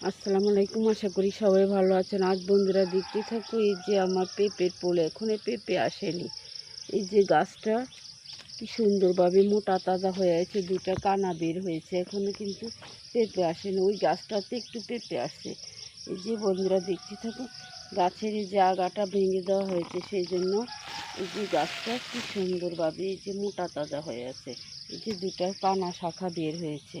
আসসালামু আলাইকুম, আশা করি সবাই ভালো আছেন। আজ বন্ধুরা দেখতে থাকো, এই যে আমার পেঁপের পোলে এখনও পেঁপে আসেনি। এই যে গাছটা কি সুন্দরভাবে মোটা তাজা হয়ে আছে দুটা কানা বের হয়েছে, এখনও কিন্তু পেঁপে আসেনি। ওই গাছটাতে একটু পেঁপে আসছে এই যে বন্ধুরা দেখতে থাকো, গাছের এই যে আগাটা ভেঙে দেওয়া হয়েছে, সেই জন্য এই যে গাছটা কি সুন্দরভাবে এই যে মোটা তাজা হয়ে আছে। এই যে দুটা কানা শাখা বের হয়েছে।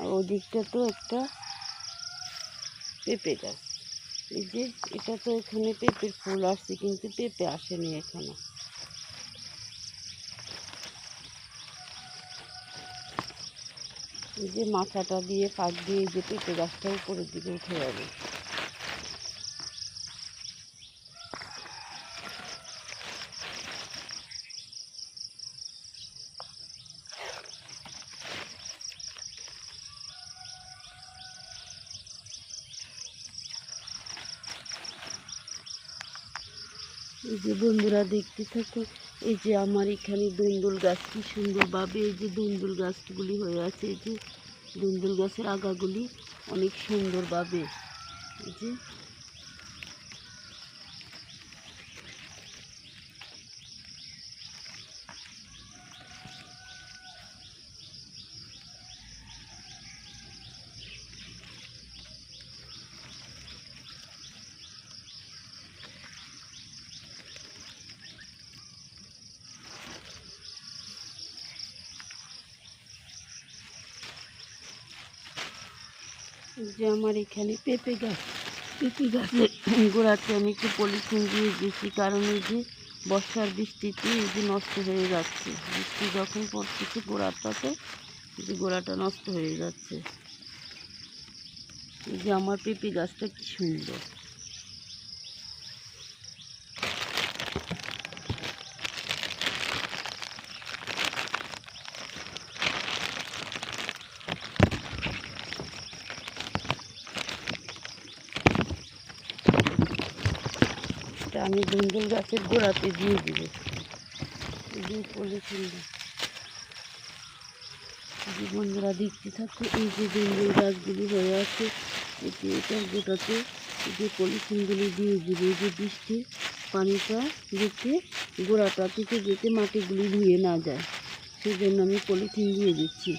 আর ওদিকটা তো একটা পেঁপে গাছ। এই যে, এটা তো এখানে পেঁপের ফুল আসছে, কিন্তু পেঁপে আসেনি এখানে। এই যে মাথাটা দিয়ে পাক দিয়ে যে পেঁপে গাছটা উপরের দিকে উঠে যাবে এই যে বন্ধুরা দেখতে থাকো, এই যে আমার এখানে দুন্দুল গাছ কি সুন্দরভাবে এই যে দুন্দুল গাছগুলি হয়ে আছে, এই যে দুন্দুল গাছের আগাগুলি অনেক সুন্দরভাবে, এই যে যে আমার এখানে পেঁপে গাছ, পেঁপে গাছের গোড়াতে আমি একটু পলিথিন দিয়ে দিয়েছি, কারণ এই যে বর্ষার বৃষ্টিতে এই যে নষ্ট হয়ে যাচ্ছে, বৃষ্টি যখন পড়তেছে গোড়াটাতে যে গোড়াটা নষ্ট হয়ে যাচ্ছে। এই যে আমার পেঁপে গাছটা কি সুন্দর। এটা আমি দুন্দুল গাছের গোড়াতে দিয়ে দিব। এই যে পলিথিনটা এই যে বন্ধুরা দেখতে থাকো, এই যে দুন্দুল গাছগুলি হয়ে আছে যে এটার গোটাতে যে পলিথিনগুলি দিয়ে দিব। এই যে বৃষ্টির পানিটা যাতে গোড়াটা থেকে যেতে মাটিগুলি ধুয়ে না যায় সেই জন্য আমি পলিথিন দিয়ে দিচ্ছি।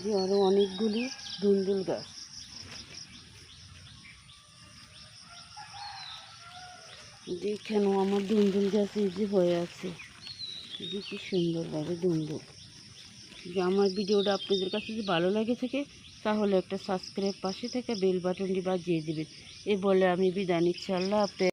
যে আরও অনেকগুলি ধুন্দুল গাছ। যেখানেও আমার দুন্দুল গাছ এই যে হয়ে আছে? যে কি সুন্দরভাবে ধুন্দুল যে আমার ভিডিওটা আপনাদের কাছে যদি ভালো লাগে থাকে, তাহলে একটা সাবস্ক্রাইব পাশে থেকে বেল বাটনটি বাজিয়ে দেবেন। এ বলে আমি বিদায় নিচ্ছি। আল্লাহ হাফেজ।